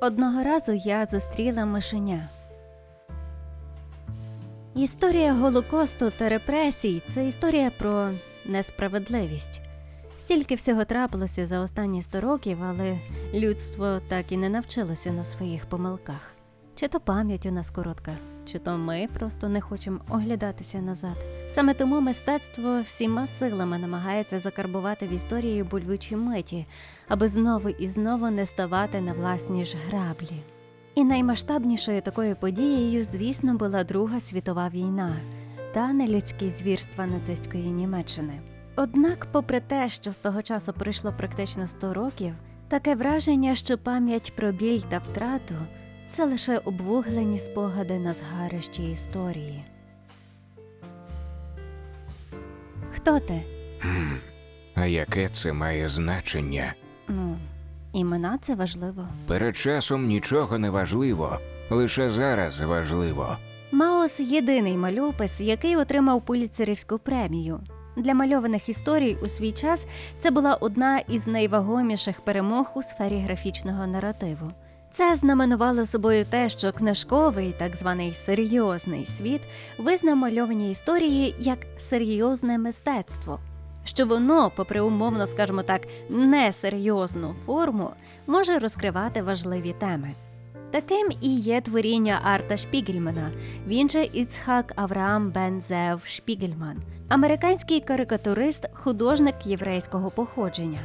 Одного разу я зустріла мишеня. Історія Голокосту та репресій це історія про несправедливість. Стільки всього трапилося за останні 100 років, але людство так і не навчилося на своїх помилках. Чи то пам'ять у нас коротка, чи то ми просто не хочемо оглядатися назад. Саме тому мистецтво всіма силами намагається закарбувати в історії болючі миті, аби знову і знову не ставати на власні ж граблі. І наймасштабнішою такою подією, звісно, була Друга світова війна та нелюдські звірства нацистської Німеччини. Однак, попри те, що з того часу пройшло практично 100 років, таке враження, що пам'ять про біль та втрату це лише обвуглені спогади на згарищі історії. Хто ти? Хм, А яке це має значення? Ну, імена це важливо. Перед часом нічого не важливо, лише зараз важливо. Маус єдиний мальопис, який отримав Пуліцерівську премію. Для мальованих історій у свій час це була одна із найвагоміших перемог у сфері графічного наративу. Це знаменувало собою те, що книжковий, так званий серйозний світ, визнав мальовані історії як серйозне мистецтво, що воно, попри умовно, скажімо так, несерйозну форму, може розкривати важливі теми. Таким і є творіння Арта Шпігельмана, він же Іцхак Авраам Бен Зев Шпігельман, американський карикатурист, художник єврейського походження.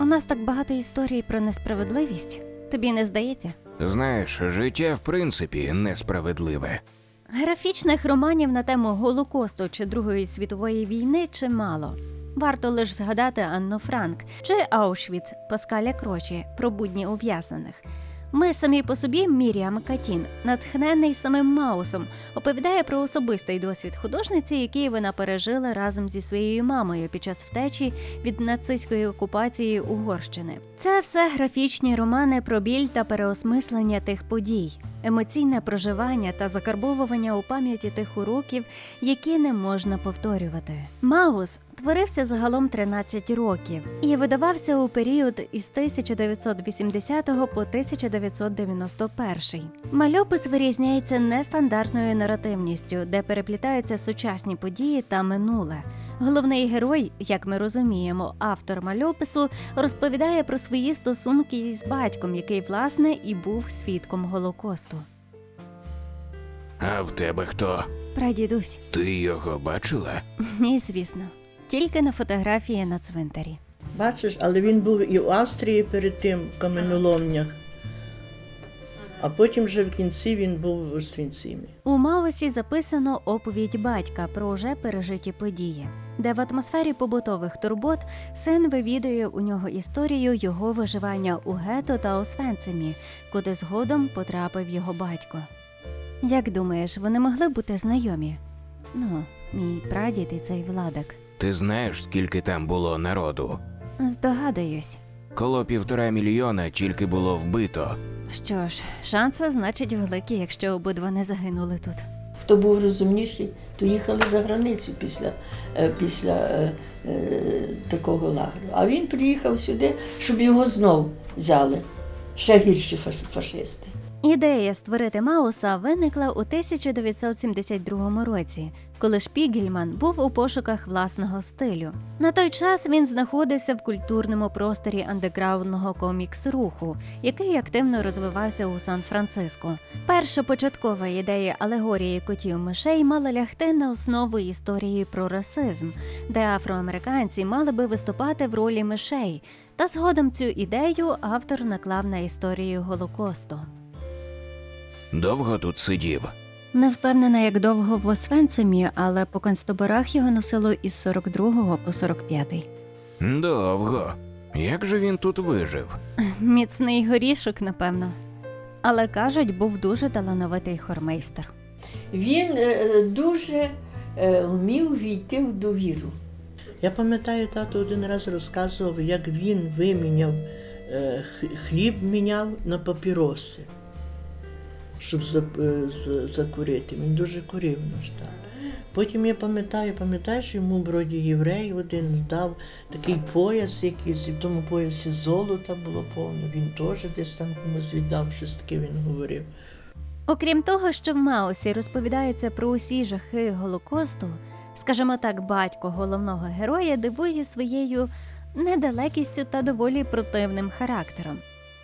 У нас так багато історій про несправедливість. Тобі не здається? Знаєш, життя в принципі несправедливе. Графічних романів на тему Голокосту чи Другої світової війни чимало. Варто лише згадати Анну Франк чи Аушвіц Паскаля Крочі про будні ув'язнених. Ми самі по собі Міріам Катін, натхнений самим Маусом, оповідає про особистий досвід художниці, який вона пережила разом зі своєю мамою під час втечі від нацистської окупації Угорщини. Це все графічні романи про біль та переосмислення тих подій, емоційне проживання та закарбовування у пам'яті тих уроків, які не можна повторювати. Маус творився загалом 13 років і видавався у період із 1980 по 1991. Мальопис вирізняється нестандартною наративністю, де переплітаються сучасні події та минуле. Головний герой, як ми розуміємо, автор мальопису розповідає про свої стосунки із батьком, який власне і був свідком Голокосту. А в тебе хто? Прадідусь, Ти його бачила? ні, звісно, тільки на фотографії на цвинтарі. Бачиш, але він був і в Австрії перед тим в каменоломнях, а потім вже в кінці він був у Свінцимі. У Маусі записано оповідь батька про вже пережиті події, де в атмосфері побутових турбот син вивідує у нього історію його виживання у гето та Освенцимі, куди згодом потрапив його батько. Як думаєш, вони могли бути знайомі? Ну, мій прадід і цей владик. Ти знаєш, скільки там було народу? Здогадуюсь. Коло півтора мільйона тільки було вбито. Що ж, шанси значить великі, якщо обидва не загинули тут. Хто був розумніший, то їхали за границю після, е, після е, е, такого лагерю. А він приїхав сюди, щоб його знов взяли. Ще гірші фашисти. Ідея створити Мауса виникла у 1972 році, коли Шпігельман був у пошуках власного стилю. На той час він знаходився в культурному просторі андеграундного комікс-руху, який активно розвивався у Сан-Франциско. Перша початкова ідея алегорії котів мишей мала лягти на основу історії про расизм, де афроамериканці мали би виступати в ролі мишей. Та згодом цю ідею автор наклав на історію Голокосту. Довго тут сидів. Не впевнена, як довго в Освенцимі, але по концтаборах його носило із 42 по 45. Довго. Як же він тут вижив? Міцний горішок, напевно. Але кажуть, був дуже талановитий хормейстер. Він е, дуже е, вмів війти в довіру. Я пам'ятаю, тато один раз розказував, як він виміняв е, х- хліб міняв на папіроси, щоб е, закурити. Він дуже курив наш тато. Потім я пам'ятаю, пам'ятаєш, йому вроді єврей один дав такий пояс якийсь, і в тому поясі золота було повно. Він теж десь там комусь віддав, щось таке він говорив. Окрім того, що в Маусі розповідається про усі жахи Голокосту, скажімо так, батько головного героя дивує своєю недалекістю та доволі противним характером.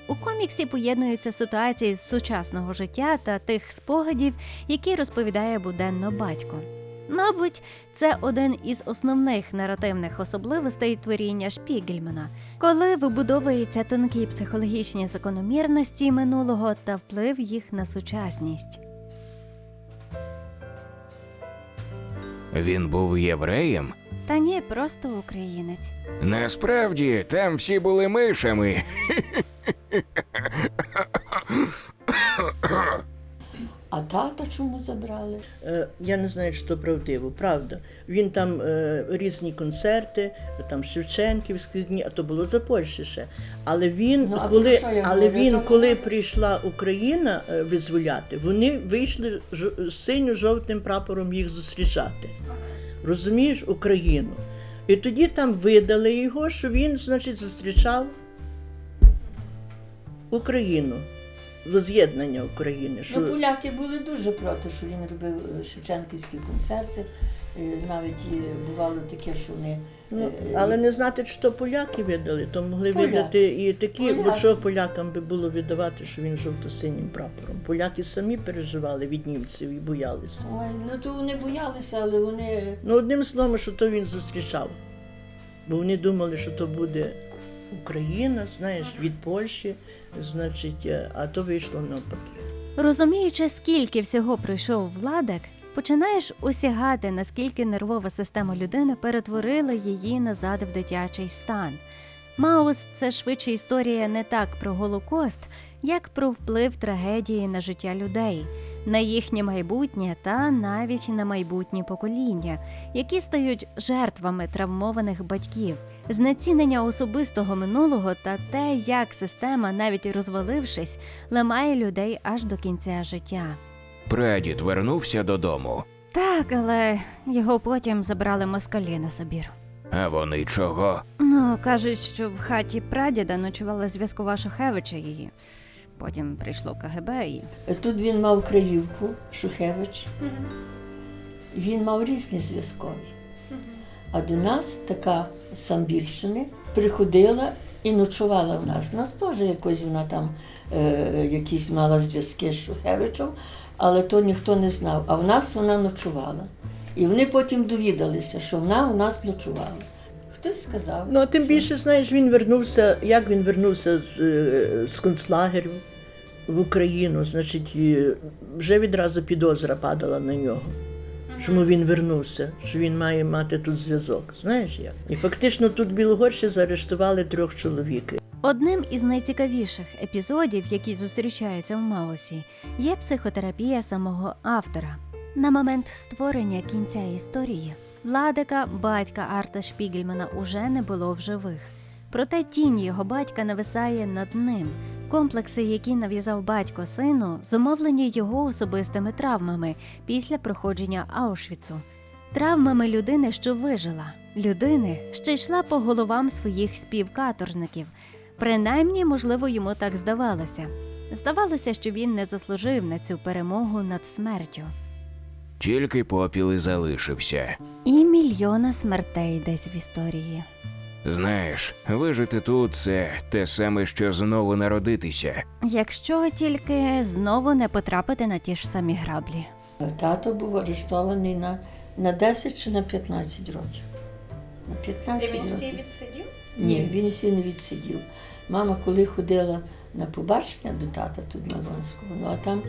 У коміксі поєднуються ситуації з сучасного життя та тих спогадів, які розповідає буденно батько. Мабуть, це один із основних наративних особливостей творіння Шпігельмана, коли вибудовуються тонкі психологічні закономірності минулого та вплив їх на сучасність. Він був євреєм? Та ні, просто українець. Насправді, там всі були мишами. А тата чому забрали? Е, Я не знаю, що правдиво, правда. Він там е, різні концерти, там Шевченківські дні, а то було за Польщі ще. Але він, Ну, коли, але говорю? він, коли прийшла Україна е, визволяти, вони вийшли синьо-жовтим прапором їх зустрічати. Розумієш, Україну. І тоді там видали його, що він, значить, зустрічав Україну, воз'єднання України. Що... Ну, поляки були дуже проти, що він робив е, шевченківські концерти. Е, Навіть е, бувало таке, що вони. Ну, але не знати, що поляки видали, то могли Поляки. видати і такі, бо Поляки. що полякам би було віддавати, що він жовто-синім прапором. Поляки самі переживали від німців і боялися. Ой, ну то вони боялися, але вони. Ну, одним словом, що то він зустрічав. Бо вони думали, що то буде Україна, знаєш, від Польщі, значить, е, а то вийшло навпаки. Розуміючи, скільки всього пройшов владик, починаєш осягати, наскільки нервова система людини перетворила її назад в дитячий стан. Маус це швидше історія не так про Голокост, як про вплив трагедії на життя людей, на їхнє майбутнє та навіть на майбутні покоління, які стають жертвами травмованих батьків, знецінення особистого минулого та те, як система, навіть розвалившись, ламає людей аж до кінця життя. Прадід вернувся додому. Так, але його потім забрали москалі на Сибір. А вони чого? Ну, кажуть, що в хаті прадіда ночувала зв'язкова Шухевича її. Потім прийшло КГБ і. Тут він мав Краївку, Шухевич. Він мав різні зв'язкові. А до нас така з Самбірщини приходила і ночувала в нас. Нас теж якось вона там е, якісь мала зв'язки з Шухевичем, але то ніхто не знав. А в нас вона ночувала. І вони потім довідалися, що вона у нас ночувала. Хтось сказав. Ну, а тим більше, знаєш, він вернувся, як він вернувся з, е, з концлагерю в Україну, значить, вже відразу підозра падала на нього. Чому він вернувся? Що він має мати тут зв'язок. Знаєш як? І фактично тут в Білогорщі заарештували трьох чоловік. Одним із найцікавіших епізодів, які зустрічаються в Маусі, є психотерапія самого автора. На момент створення кінця історії владика батька Арта Шпігельмана уже не було в живих. Проте тінь його батька нависає над ним. Комплекси, які нав'язав батько сину, зумовлені його особистими травмами після проходження Аушвіцу. Травмами людини, що вижила, людини, що йшла по головам своїх співкаторжників. Принаймні, можливо, йому так здавалося. Здавалося, що він не заслужив на цю перемогу над смертю. Тільки попіл і залишився. І мільйона смертей десь в історії. Знаєш, вижити тут це те саме, що знову народитися. Якщо тільки знову не потрапити на ті ж самі граблі. Тато був арештований на, на 10 чи на 15 років. На 15 Де він років. всі відсидів? Ні, він всі не відсидів. Мама, коли ходила на побачення до тата тут на Лонського, ну а там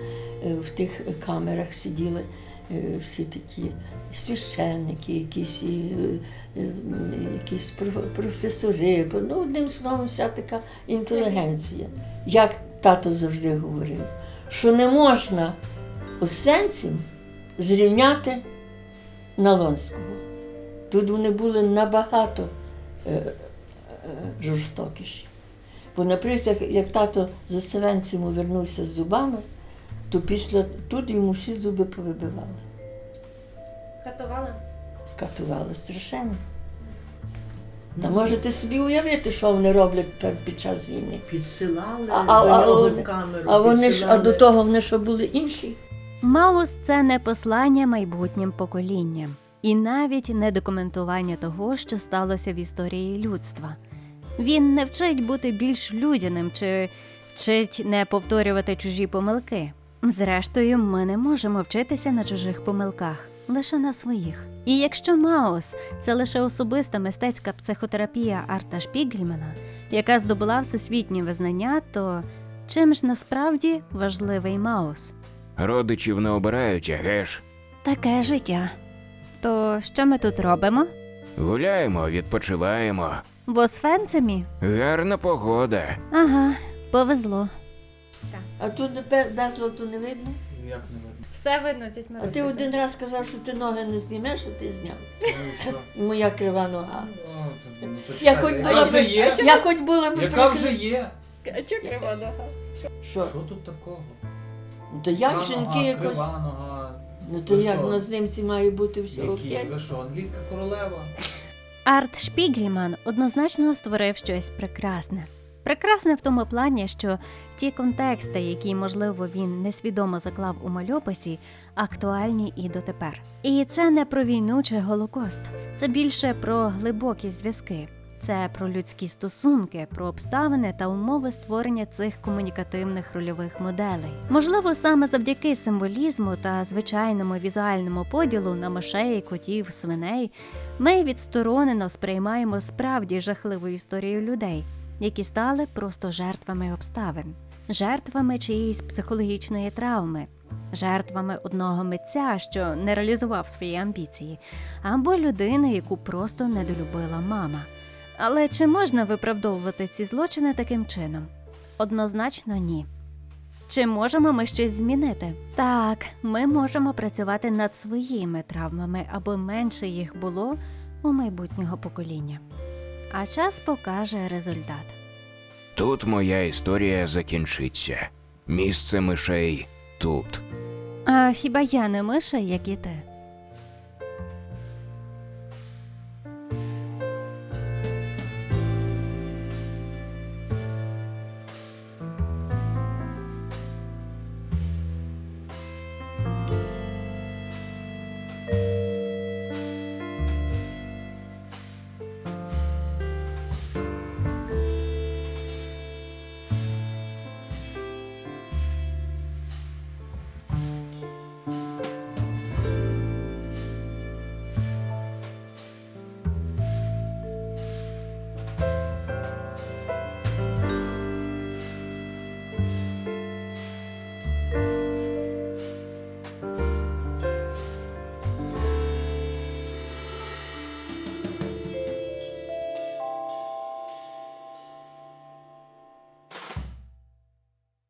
е, в тих камерах сиділи всі такі священники, якісь, е, е, якісь професори, ну, одним словом, вся така інтелігенція. Як тато завжди говорив, що не можна Освенцим зрівняти на Лонського. Тут вони були набагато е, е, жорстокіші. Бо, наприклад, як, тато з Освенцим вернувся з зубами, то після тут йому всі зуби повибивали. Катували? Катували страшенно. Та можете собі уявити, що вони роблять під час війни. Підсилали А, а, до а, нього вони- в камеру. а вони ж, а до того вони що були інші? Маус це не послання майбутнім поколінням, і навіть не документування того, що сталося в історії людства. Він не вчить бути більш людяним чи вчить не повторювати чужі помилки. Зрештою, ми не можемо вчитися на чужих помилках, лише на своїх. І якщо Маус це лише особиста мистецька психотерапія Арта Шпігельмана, яка здобула всесвітнє визнання, то чим ж насправді важливий Маус? Родичів не обирають, а геш. Таке життя. То що ми тут робимо? Гуляємо, відпочиваємо. В Освенцимі? Гарна погода. Ага, повезло. А тут бе- безла то не видно. Як не видно? Все видно, тіть А ти один раз сказав, що ти ноги не знімеш, а ти зняв. Ну і що? І Моя крива нога. О, ну, то Я чекай, хоч яка була вже б- є? Я хоч була б Яка прикри- вже є? А чого крива нога? Що? Що тут такого? Ну, То як Крива жінки нога, якось. крива нога. Ну то Ви як що? на знімці має бути все Які? окей? Ви що, англійська королева? Арт Шпігельман однозначно створив щось прекрасне. Прекрасне в тому плані, що ті контексти, які, можливо, він несвідомо заклав у мальописі, актуальні і дотепер. І це не про війну чи голокост, це більше про глибокі зв'язки. Це про людські стосунки, про обставини та умови створення цих комунікативних рольових моделей. Можливо, саме завдяки символізму та звичайному візуальному поділу на мишей, котів, свиней ми відсторонено сприймаємо справді жахливу історію людей, які стали просто жертвами обставин, жертвами чиєїсь психологічної травми, жертвами одного митця, що не реалізував свої амбіції, або людини, яку просто недолюбила мама. Але чи можна виправдовувати ці злочини таким чином? Однозначно ні. Чи можемо ми щось змінити? Так, ми можемо працювати над своїми травмами, аби менше їх було у майбутнього покоління. А час покаже результат. Тут моя історія закінчиться. Місце мишей тут. А хіба я не миша, як і ти?